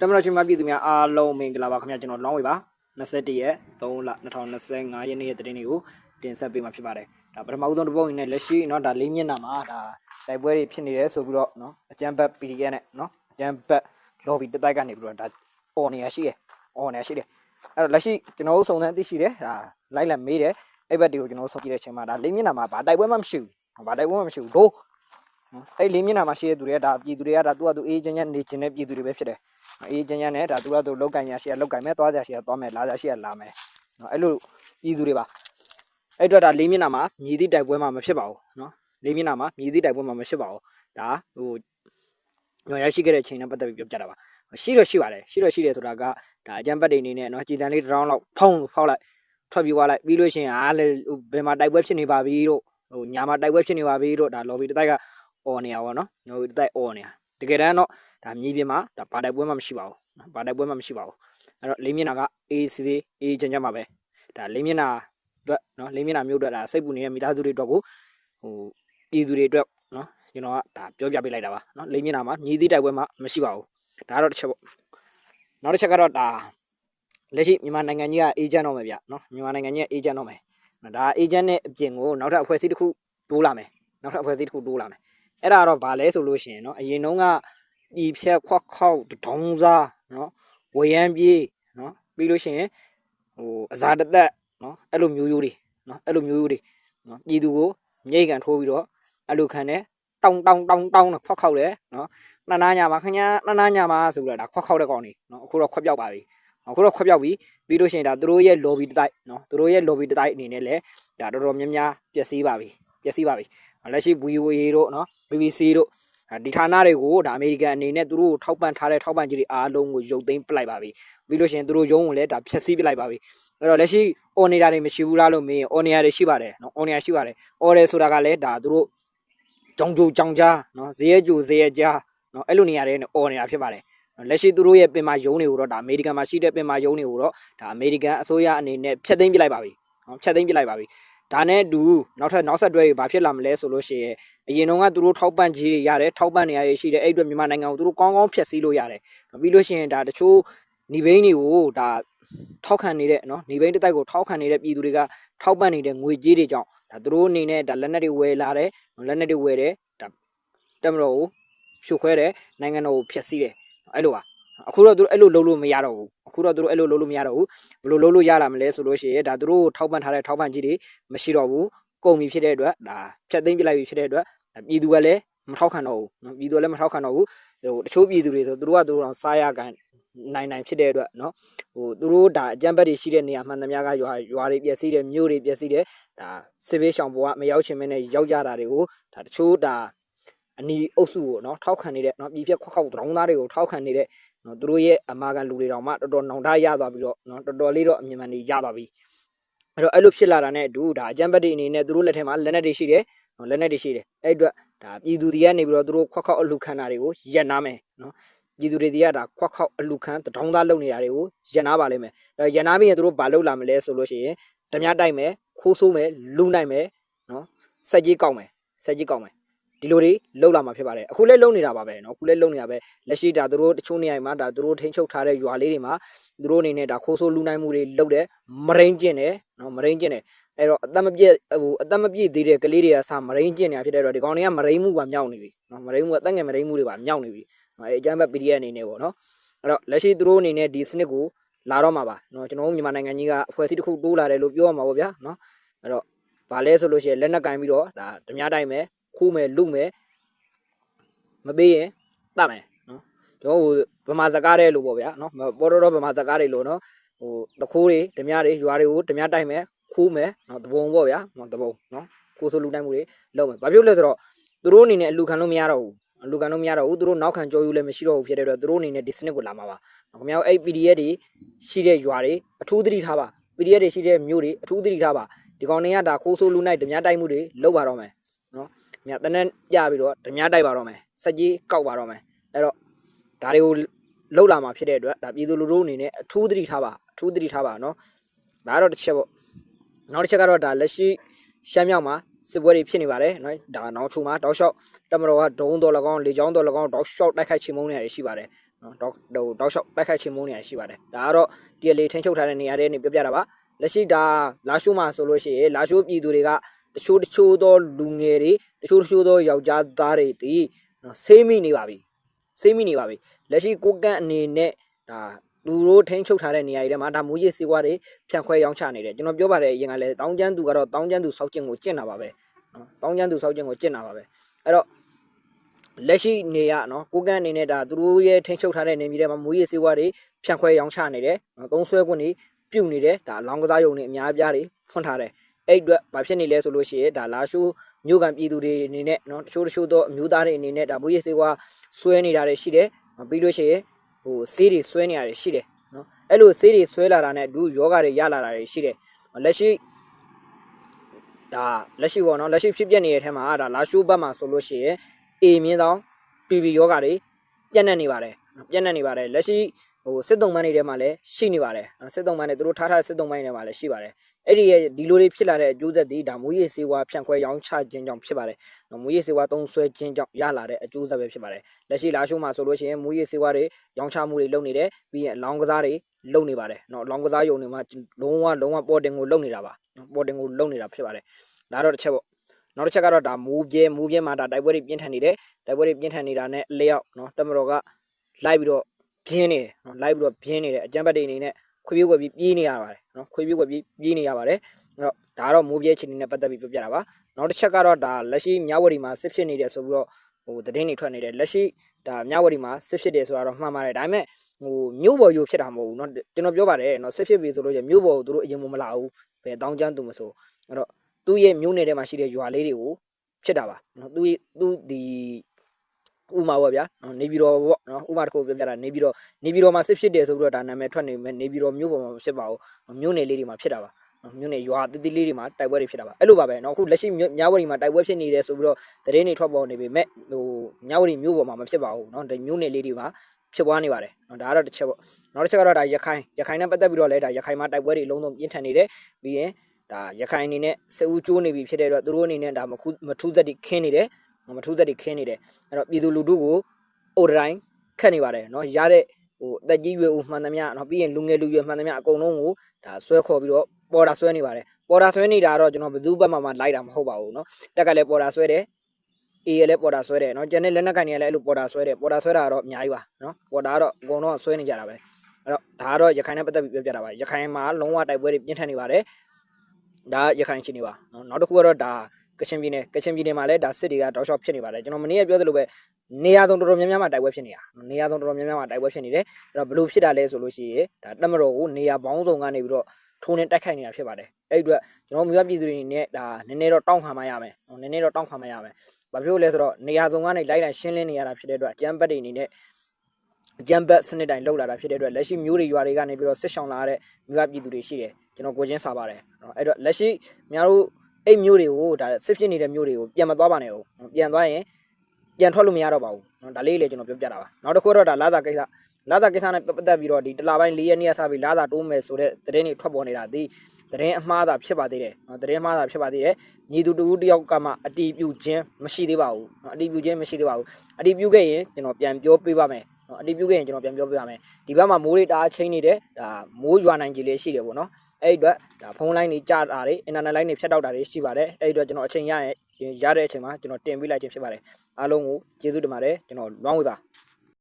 တမန်တော်ချင်းမပြည်သူများအားလုံးမင်္ဂလာပါခင်ဗျာကျွန်တော်လောင်းဝေပါ21ရက်3လ2025ရက်နေ့ရဲ့တရင်တွေကိုတင်ဆက်ပေးမှာဖြစ်ပါတယ်ဒါပထမဦးဆုံးတစ်ပုတ်အနေနဲ့လက်ရှိเนาะဒါလေးမျက်နှာမှာဒါတိုက်ပွဲတွေဖြစ်နေတယ်ဆိုပြီးတော့เนาะအကြမ်းဖက် PDF နဲ့เนาะအကြမ်းဖက် lobby တက်တိုက်ကနေပြီးတော့ဒါអော်နေရရှိတယ်អော်နေရရှိတယ်အဲ့တော့လက်ရှိကျွန်တော်တို့စုံစမ်းသိရှိတယ်ဒါလိုက်လက်မေးတယ်အဲ့ဘက်တွေကိုကျွန်တော်တို့စောင့်ကြည့်တဲ့အချိန်မှာဒါလေးမျက်နှာမှာဘာတိုက်ပွဲမှမရှိဘူးဘာတိုက်ပွဲမှမရှိဘူးတို့ နော် အဲ့လေးမျက်နှာမှာရှိတဲ့သူတွေကဒါပြည်သူတွေကဒါသူကသူအေးချမ်းချမ်းနေချင်တဲ့ပြည်သူတွေပဲဖြစ်တယ်အေးချမ်းချမ်းနဲ့ဒါသူကသူလောက်ကင်ညာရှိရလောက်ကင်မဲ့သွားကြရှိရသွားမယ်လာကြရှိရလာမယ်နော်အဲ့လိုပြည်သူတွေပါအဲ့အတွက်ဒါလေးမျက်နှာမှာမြည်သည့်တိုက်ပွဲမှာမဖြစ်ပါဘူးနော်လေးမျက်နှာမှာမြည်သည့်တိုက်ပွဲမှာမဖြစ်ပါဘူးဒါဟိုညော်ရရှိခဲ့တဲ့အချိန်နဲ့ပတ်သက်ပြီးပြောပြတာပါရှိတော့ရှိပါတယ်ရှိတော့ရှိတယ်ဆိုတာကဒါအကြံပတ်တွေအနေနဲ့နော်ကြည်တန်လေးတစ်ရောင်းလောက်ဖုံးဖောက်လိုက်ထွက်ပြီးသွားလိုက်ပြီးလို့ရှိရင်အားလေဘယ်မှာတိုက်ပွဲဖြစ်နေပါပြီတို့ဟိုညာမှာတိုက်ပွဲဖြစ်နေပါပြီတို့ဒါ lobby တစ်တိုက်က អော်နေရပါတော့နော်ဟိုတိုက်អော်နေတာတကယ်တမ်းတော့ဒါမြေပြင်မှာဒါဘာတိုက်ပွဲမှမရှိပါဘူးနော်ဘာတိုက်ပွဲမှမရှိပါဘူးအဲ့တော့လေးမျက်နှာကအေးစီစီအေးချမ်းချမ်းပါပဲဒါလေးမျက်နှာအတွက်နော်လေးမျက်နှာမျိုးအတွက်ဒါစိတ်ပူနေတဲ့မိသားစုတွေအတွက်ကိုဟိုပြည်သူတွေအတွက်နော်ကျွန်တော်ကဒါပြောပြပေးလိုက်တာပါနော်လေးမျက်နှာမှာမြေသီးတိုက်ပွဲမှမရှိပါဘူးဒါကတော့တစ်ချက်ပေါ့နောက်တစ်ချက်ကတော့ဒါလက်ရှိမြန်မာနိုင်ငံကြီးကအေဂျင့်တော့မယ်ဗျနော်မြန်မာနိုင်ငံကြီးကအေဂျင့်တော့မယ်ဒါအေဂျင့်နဲ့အပြင်ကိုနောက်ထပ်အဖွဲ့အစည်းတစ်ခုတိုးလာမယ်နောက်ထပ်အဖွဲ့အစည်းတစ်ခုတိုးလာမယ် အဲ့ဒါတော့ဗာလဲဆိုလို့ရှိရင်เนาะအရင်တုန်းကဒီဖြက်ခွက်ခေါက်ဒုံစားเนาะဝရမ်းပြေးเนาะပြီးလို့ရှိရင်ဟိုအစာတသက်เนาะအဲ့လိုမျိုးရိုးတွေเนาะအဲ့လိုမျိုးရိုးတွေเนาะပြည်သူကိုမြိတ်ကန်ထိုးပြီးတော့အဲ့လိုခံတယ်တောင်းတောင်းတောင်းတောင်းနဲ့ခွက်ခေါက်တယ်เนาะနှနာညာမှာခညာနှနာညာမှာဆိုပြီးတော့ဒါခွက်ခေါက်တဲ့ကောင်နေเนาะအခုတော့ခွက်ပြောက်ပါပြီအခုတော့ခွက်ပြောက်ပြီပြီးလို့ရှိရင်ဒါသူတို့ရဲ့ lobby တစ်တိုက်เนาะသူတို့ရဲ့ lobby တစ်တိုက်အနေနဲ့လည်းဒါတော်တော်များများပျက်စီးပါပြီပျက်စီးပါပြီလက်ရှိ VOA တို့เนาะ BBC တို့ဒီဌာနတွေကိုဒါအမေရိကန်အနေနဲ့သူတို့ထောက်ပံ့ထားတဲ့ထောက်ပံ့ကြီးတွေအားလုံးကိုရုပ်သိမ်းပလိုက်ပါပြီပြီးလို့ရှိရင်သူတို့ရုံးကိုလည်းဒါဖျက်ဆီးပလိုက်ပါပြီအဲ့တော့လက်ရှိ on နေတာတွေမရှိဘူးလားလို့မေးရင် on နေတာတွေရှိပါတယ်နော် on နေတာရှိပါတယ် on တယ်ဆိုတာကလည်းဒါသူတို့ကြောင်ကြိုကြောင်ကြားနော်ဇေယျကြိုဇေယျကြားနော်အဲ့လိုနေရာတွေနဲ့ on နေတာဖြစ်ပါတယ်လက်ရှိသူတို့ရဲ့ပင်မာယုံတွေကိုတော့ဒါအမေရိကန်မှာရှိတဲ့ပင်မာယုံတွေကိုတော့ဒါအမေရိကန်အစိုးရအနေနဲ့ဖျက်သိမ်းပလိုက်ပါပြီနော်ဖျက်သိမ်းပလိုက်ပါပြီ ဒါနဲ့တူနောက်ထပ်နောက်ဆက်တွဲတွေဘာဖြစ်လာမလဲဆိုလို့ရှိရင်အရင်တုန်းကသူတို့ထောက်ပံ့ကြီးတွေရတယ်ထောက်ပံ့နေရရှိတယ်အဲ့အတွက်မြန်မာနိုင်ငံကိုသူတို့ကောင်းကောင်းဖျက်ဆီးလို့ရတယ်ပြီးလို့ရှိရင်ဒါတချို့နေဘိန်းတွေကိုဒါထောက်ခံနေတဲ့နော်နေဘိန်းတစ်တိုက်ကိုထောက်ခံနေတဲ့ပြည်သူတွေကထောက်ပံ့နေတဲ့ငွေကြေးတွေကြောင့်ဒါသူတို့အနေနဲ့ဒါလက်နက်တွေဝယ်လာတယ်လက်နက်တွေဝယ်တယ်ဒါတက်မတော်ကိုဖြိုခွဲတယ်နိုင်ငံတော်ကိုဖျက်ဆီးတယ်အဲ့လိုပါ အခုတော့သူတို့အဲ့လိုလုပ်လို့မရတော့ဘူးအခုတော့သူတို့အဲ့လိုလုပ်လို့မရတော့ဘူးဘယ်လိုလုပ်လို့ရလာမလဲဆိုလို့ရှိရင်ဒါသူတို့ထောက်ပံ့ထားတဲ့ထောက်ပံ့ကြီးတွေမရှိတော့ဘူးကုန်ပြီဖြစ်တဲ့အတွက်ဒါဖြတ်သိမ်းပြလိုက်ပြီဖြစ်တဲ့အတွက်ပြည်သူကလည်းမထောက်ခံတော့ဘူးနော်ပြည်သူကလည်းမထောက်ခံတော့ဘူးဟိုတချို့ပြည်သူတွေဆိုသူတို့ကသူတို့အောင်စားရကန်နိုင်နိုင်ဖြစ်တဲ့အတွက်နော်ဟိုသူတို့ဒါအကြမ်းဖက်တွေရှိတဲ့နေရာမှန်သမျှကရွာရွာတွေပျက်စီးတယ်မြို့တွေပျက်စီးတယ်ဒါစစ်ဘေးရှောင်ဘဝမရောက်ချင်မနဲ့ရောက်ကြတာတွေကိုဒါတချို့ဒါအနီအုပ်စုကိုနော်ထောက်ခံနေတဲ့နော်ပြည်ပြက်ခွက်ခောက်တောင်းသားတွေကိုထောက်ခံနေတဲ့ နော်သူတို့ရဲ့အမာကန်လူတွေတောင်မှတော်တော်နောင်တရသွားပြီးတော့နော်တော်တော်လေးတော့အမြင်မှန်တွေရသွားပြီအဲ့တော့အဲ့လိုဖြစ်လာတာနဲ့အတူဒါအကြမ်းဖက်တွေအနေနဲ့သူတို့လက်ထက်မှာလက်နက်တွေရှိတယ်နော်လက်နက်တွေရှိတယ်အဲ့အတွက်ဒါပြည်သူတွေကနေပြီးတော့သူတို့ခွက်ခောက်အလူခံတာတွေကိုရက်နာမယ်နော်ပြည်သူတွေတွေကဒါခွက်ခောက်အလူခံတောင်းသားလုပ်နေတာတွေကိုရက်နာပါလိမ့်မယ်အဲရက်နာပြီးရင်သူတို့ဘာလုပ်လာမလဲဆိုလို့ရှိရင်ဓမြတိုက်မယ်ခိုးဆိုးမယ်လူနိုင်မယ်နော်စက်ကြီးကောက်မယ်စက်ကြီးကောက်မယ် ဒီလိုတွေလှုပ်လာမှာဖြစ်ပါတယ်အခုလည်းလှုပ်နေတာပါပဲเนาะအခုလည်းလှုပ်နေတာပဲလက်ရှိဒါသူတို့တချို့နေရာမှာဒါသူတို့ထိန်းချုပ်ထားတဲ့ရွာလေးတွေမှာသူတို့အနေနဲ့ဒါခိုးဆိုးလူနိုင်မှုတွေလှုပ်တယ်မရိန်ကျင်တယ်เนาะမရိန်ကျင်တယ်အဲ့တော့အသက်မပြည့်ဟိုအသက်မပြည့်သေးတဲ့ကလေးတွေကစမရိန်ကျင်နေတာဖြစ်တဲ့တော့ဒီကောင်တွေကမရိန်မှုကမြောက်နေပြီเนาะမရိန်မှုကတက်ငယ်မရိန်မှုတွေပါမြောက်နေပြီအဲအကျမ်းဘက် PDF အနေနဲ့ပေါ့เนาะအဲ့တော့လက်ရှိသူတို့အနေနဲ့ဒီစနစ်ကိုလာတော့မှာပါเนาะကျွန်တော်တို့မြန်မာနိုင်ငံကြီးကအဖွဲ့အစည်းတစ်ခုတိုးလာတယ်လို့ပြောရမှာပေါ့ဗျာเนาะအဲ့တော့ဗာလဲဆိုလို့ရှိရင်လက်နက်ကင်ပြီးတော့ဒါဓမြတိုင်းမယ် ခိုးမယ်လုမယ်မပေးရင်တတ်မယ်နော်ကျွန်တော်ဟိုဗမာစကားတဲ့လို့ပေါ့ဗျာနော်ပေါ်တော့ဗမာစကားတွေလို့နော်ဟိုတခိုးတွေဓမြတွေရွာတွေကိုဓမြတိုက်မယ်ခိုးမယ်နော်တဘုံပေါ့ဗျာနော်တဘုံနော်ခိုးဆိုလူတိုက်မှုတွေလုပ်မယ်ဘာဖြစ်လဲဆိုတော့သူတို့အနေနဲ့အလူခံလို့မရတော့ဘူးအလူခံလို့မရတော့ဘူးသူတို့နောက်ခံကြောယူလည်းမရှိတော့ဘူးဖြစ်တဲ့အတွက်သူတို့အနေနဲ့ဒီစနစ်ကိုလာမှာပါခင်ဗျားအဲ့ PDF တွေရှိတဲ့ရွာတွေအထူးသတိထားပါ PDF တွေရှိတဲ့မြို့တွေအထူးသတိထားပါဒီကောင်တွေကဒါခိုးဆိုးလူနိုင်ဓမြတိုက်မှုတွေလုပ်ပါတော့မယ်နော် မြတ်တနက်ပြပြီးတော့ဓမြတိုက်ပါတော့မယ်စက်ကြီးကောက်ပါတော့မယ်အဲ့တော့ဒါတွေကိုလှုပ်လာမှာဖြစ်တဲ့အတွက်ဒါပြည်သူလူထုအနေနဲ့အထူးသတိထားပါအထူးသတိထားပါနော်ဒါကတော့တစ်ချက်ပေါ့နောက်တစ်ချက်ကတော့ဒါလက်ရှိရှမ်းမြောက်မှာစစ်ပွဲတွေဖြစ်နေပါတယ်နော်ဒါနောက်ချုံမှာတောက်လျှောက်တမတော်ကဒုံးတော်၎င်းလေချောင်းတော်၎င်းတောက်လျှောက်တိုက်ခိုက်ချေမှုန်းနေရရှိပါတယ်နော်တော့ဟိုတောက်လျှောက်တိုက်ခိုက်ချေမှုနေရရှိပါတယ်ဒါကတော့တရလေးထိန်းချုပ်ထားတဲ့နေရာတွေနေပြပြတာပါလက်ရှိဒါလာရှိုးမှာဆိုလို့ရှိရင်လာရှိုးပြည်သူတွေက တချို့တချို့သောလူငယ်တွေတချို့တချို့သောယောက်ျားသားတွေဒီနော်ဆေးမိနေပါပြီဆေးမိနေပါပြီလက်ရှိကိုကန့်အနေနဲ့ဒါလူတို့ထိန်းချုပ်ထားတဲ့နေရာတွေထဲမှာဒါမူရည်စေဝါတွေဖြန့်ခွဲရောင်းချနေတယ်ကျွန်တော်ပြောပါတယ်အရင်ကလည်းတောင်းကျမ်းသူကတော့တောင်းကျမ်းသူစောက်ကျင်ကိုကျင့်တာပါပဲနော်တောင်းကျမ်းသူစောက်ကျင်ကိုကျင့်တာပါပဲအဲ့တော့လက်ရှိနေရနော်ကိုကန့်အနေနဲ့ဒါသူတို့ရဲ့ထိန်းချုပ်ထားတဲ့နေမြေထဲမှာမူရည်စေဝါတွေဖြန့်ခွဲရောင်းချနေတယ်နော်သုံးဆွဲခွင့်တွေပြုတ်နေတယ်ဒါအလောင်းကစားရုံတွေအများအပြားတွေဖွင့်ထားတယ် အဲ့အတွက်ဘာဖြစ်နေလဲဆိုလို့ရှိရင်ဒါလာရှိုးမြို့ကန်ပြည်သူတွေအနေနဲ့နော်တချို့တချို့သောအမျိုးသားတွေအနေနဲ့ဒါမူရည်စေဝါဆွဲနေတာတွေရှိတယ်နော်ပြီးလို့ရှိရင်ဟိုဆေးတွေဆွဲနေတာတွေရှိတယ်နော်အဲ့လိုဆေးတွေဆွဲလာတာနဲ့ဒုယောဂတွေရလာတာတွေရှိတယ်လက်ရှိဒါလက်ရှိပေါ့နော်လက်ရှိဖြစ်ပျက်နေတဲ့ထဲမှာဒါလာရှိုးဘက်မှာဆိုလို့ရှိရင်အေမြင်းဆောင် PV ယောဂတွေပြန့်နှံ့နေပါတယ်နော်ပြန့်နှံ့နေပါတယ်လက်ရှိဟိုစစ်တုံးမန်းတွေထဲမှာလည်းရှိနေပါတယ်နော်စစ်တုံးမန်းတွေသူတို့ထားထားတဲ့စစ်တုံးမန်းတွေထဲမှာလည်းရှိပါတယ် အဲ့ဒီရဲ့ဒီလိုတွေဖြစ်လာတဲ့အကျိုးဆက်တွေဒါမူရည်စေဝါဖြန့်ခွဲရောင်းချခြင်းကြောင့်ဖြစ်ပါတယ်နော်မူရည်စေဝါသုံးဆွဲခြင်းကြောင့်ရလာတဲ့အကျိုးဆက်ပဲဖြစ်ပါတယ်လက်ရှိလာရှိုးမှာဆိုလို့ရှိရင်မူရည်စေဝါတွေရောင်းချမှုတွေလုပ်နေတယ်ပြီးရင်အလောင်းကစားတွေလုပ်နေပါတယ်နော်အလောင်းကစားယုံတွေမှာလုံးဝလုံးဝပေါ်တင်ကိုလုပ်နေတာပါနော်ပေါ်တင်ကိုလုပ်နေတာဖြစ်ပါတယ်ဒါတော့တစ်ချက်ပေါ့နောက်တစ်ချက်ကတော့ဒါမူးပြဲမူးပြဲမှာဒါတိုက်ပွဲတွေပြင်းထန်နေတယ်တိုက်ပွဲတွေပြင်းထန်နေတာနဲ့အလျောက်နော်တမတော်ကလိုက်ပြီးတော့ပြင်းနေတယ်နော်လိုက်ပြီးတော့ပြင်းနေတယ်အကြမ်းဖက်တွေအနေနဲ့ ခွေးပြေးွက်ပြီးပြေးနေရပါတယ်နော်ခွေးပြေးွက်ပြီးပြေးနေရပါတယ်အဲ့တော့ဒါကတော့မူးပြဲချင်းနေနဲ့ပတ်သက်ပြီးပြောပြတာပါနောက်တစ်ချက်ကတော့ဒါလက်ရှိမြဝတီမှာစစ်ဖြစ်နေတယ်ဆိုပြီးတော့ဟိုသတင်းတွေထွက်နေတယ်လက်ရှိဒါမြဝတီမှာစစ်ဖြစ်တယ်ဆိုတာတော့မှန်ပါတယ်ဒါပေမဲ့ဟိုမြို့ပေါ်ယူဖြစ်တာမဟုတ်ဘူးเนาะကျွန်တော်ပြောပါတယ်เนาะစစ်ဖြစ်ပြီဆိုလို့ကျမြို့ပေါ်ကိုသူတို့အရင်မလာဘူးဘယ်တောင်းချမ်းသူမဆိုအဲ့တော့ သူ့ရဲ့မြို့နယ်ထဲမှာရှိတဲ့ရွာလေးတွေကိုဖြစ်တာပါနော်သူသူဒီ ဥမာပေါ့ဗျာနော်နေပြည်တော်ပေါ့နော်ဥမာတစ်ခုပြောပြတာနေပြည်တော်နေပြည်တော်မှာစစ်ဖြစ်တယ်ဆိုပြီးတော့ဒါနာမည်ထွက်နေမယ်နေပြည်တော်မြို့ပေါ်မှာဖြစ်ပါဘူးမြို့နယ်လေးတွေမှာဖြစ်တာပါနော်မြို့နယ်ရွာတိတိလေးတွေမှာတိုက်ပွဲတွေဖြစ်တာပါအဲ့လိုပါပဲနော်အခုလက်ရှိမြဝတီမှာတိုက်ပွဲဖြစ်နေတယ်ဆိုပြီးတော့သတင်းတွေထွက်ပေါ်နေပေမဲ့ဟိုမြဝတီမြို့ပေါ်မှာမဖြစ်ပါဘူးနော်ဒီမြို့နယ်လေးတွေမှာဖြစ်ပွားနေပါတယ်နော်ဒါကတော့တစ်ချက်ပေါ့နောက်တစ်ချက်ကတော့ဒါရခိုင်ရခိုင်နဲ့ပတ်သက်ပြီးတော့လည်းဒါရခိုင်မှာတိုက်ပွဲတွေလုံးလုံးပြင်းထန်နေတယ်ပြီးရင်ဒါရခိုင်အနေနဲ့စအူးကျိုးနေပြီဖြစ်တဲ့အတွက်သူတို့အနေနဲ့ဒါမခုမထူးသက်တွေခင်းနေတယ် မထူးသက်တွေခင်းနေတယ်အဲ့တော့ပြည်သူလူထုကိုအိုတိုင်းခတ်နေပါတယ်เนาะရတဲ့ဟိုအသက်ကြီးရွယ်ဦးမှန်သမျှเนาะပြီးရင်လူငယ်လူရွယ်မှန်သမျှအကုန်လုံးကိုဒါဆွဲခေါ်ပြီးတော့ပေါ်တာဆွဲနေပါတယ်ပေါ်တာဆွဲနေတာတော့ကျွန်တော်ဘယ်သူဘက်မှမလိုက်တာမဟုတ်ပါဘူးเนาะတက်ကလည်းပေါ်တာဆွဲတယ်အေးရလည်းပေါ်တာဆွဲတယ်เนาะကျန်တဲ့လက်နက်ကန်တွေကလည်းအဲ့လိုပေါ်တာဆွဲတယ်ပေါ်တာဆွဲတာကတော့အများကြီးပါเนาะပေါ်တာကတော့အကုန်လုံးဆွဲနေကြတာပဲအဲ့တော့ဒါကတော့ရခိုင်နဲ့ပတ်သက်ပြီးပြောပြတာပါရခိုင်မှာလုံးဝတိုက်ပွဲတွေပြင်းထန်နေပါတယ် ဒါရခိုင်ချင်းနေပါเนาะနောက်တစ်ခုကတော့ဒါ ကချင်ပြည်နယ်ကချင်ပြည်နယ်မှာလည်းဒါစစ်တွေကတောက်လျှောက်ဖြစ်နေပါတယ်ကျွန်တော်မနေ့ကပြောသလိုပဲနေရာဆုံးတော်တော်များများမှာတိုက်ပွဲဖြစ်နေတာနေရာဆုံးတော်တော်များများမှာတိုက်ပွဲဖြစ်နေတယ်အဲ့တော့ဘယ်လိုဖြစ်တာလဲဆိုလို့ရှိရင်ဒါတက်မတော်ကိုနေရာပေါင်းစုံကနေပြီးတော့ထိုးနေတိုက်ခိုက်နေတာဖြစ်ပါတယ်အဲ့ဒီအတွက်ကျွန်တော်မြို့ပြည်သူတွေအနေနဲ့ဒါနည်းနည်းတော့တောင်းခံမရမယ်နည်းနည်းတော့တောင်းခံမရမယ်ဘာဖြစ်လို့လဲဆိုတော့နေရာစုံကနေလိုက်လိုက်ရှင်းလင်းနေရတာဖြစ်တဲ့အတွက်အကြမ်းဖက်တွေအနေနဲ့အကြမ်းဖက်စနစ်တိုင်းလောက်လာတာဖြစ်တဲ့အတွက်လက်ရှိမျိုးတွေရွာတွေကနေပြီးတော့စစ်ဆောင်လာတဲ့မြို့ပြည်သူတွေရှိတယ်ကျွန်တော်ကိုချင်းစားပါတယ်နော်အဲ့တော့လက်ရှိများတို့ အဲ့မျိုးတွေကိုဒါစစ်ဖြစ်နေတဲ့မျိုးတွေကိုပြန်မသွားပါနဲ့ဟုတ်နော်ပြန်သွားရင်ပြန်ထွက်လို့မရတော့ပါဘူးနော်ဒါလေးလေကျွန်တော်ပြောပြတာပါနောက်တစ်ခုတော့ဒါလာသာကိစ္စလာသာကိစ္စနဲ့ပတ်သက်ပြီးတော့ဒီတလာပိုင်း၄ရက်နေ့ကစပြီးလာသာတိုးမယ်ဆိုတဲ့သတင်းတွေထွက်ပေါ်နေတာဒီသတင်းအမှားသာဖြစ်ပါသေးတယ်နော်သတင်းအမှားသာဖြစ်ပါသေးတယ်ညီသူတူတယောက်ကမှအတီးပြုတ်ခြင်းမရှိသေးပါဘူးနော်အတီးပြုတ်ခြင်းမရှိသေးပါဘူးအတီးပြုတ်ခဲ့ရင်ကျွန်တော်ပြန်ပြောပေးပါမယ် နော်အတီးပြုတ်ခဲ့ရင်ကျွန်တော်ပြန်ပြောပေးပါမယ်ဒီဘက်မှာမိုးတွေတအားချင်းနေတယ်ဒါမိုးရွာနိုင်ကြီးလေးရှိတယ်ပေါ့နော်အဲ့ဒီအတွက်ဒါဖုန်းလိုင်းတွေကြာတာတွေအင်တာနက်လိုင်းတွေဖြတ်တောက်တာတွေရှိပါတယ်အဲ့ဒီအတွက်ကျွန်တော်အချိန်ရရင်ရတဲ့အချိန်မှာကျွန်တော်တင်ပေးလိုက်ခြင်းဖြစ်ပါတယ်အားလုံးကိုကျေးဇူးတင်ပါတယ်ကျွန်တော်လွမ်းဝေပါ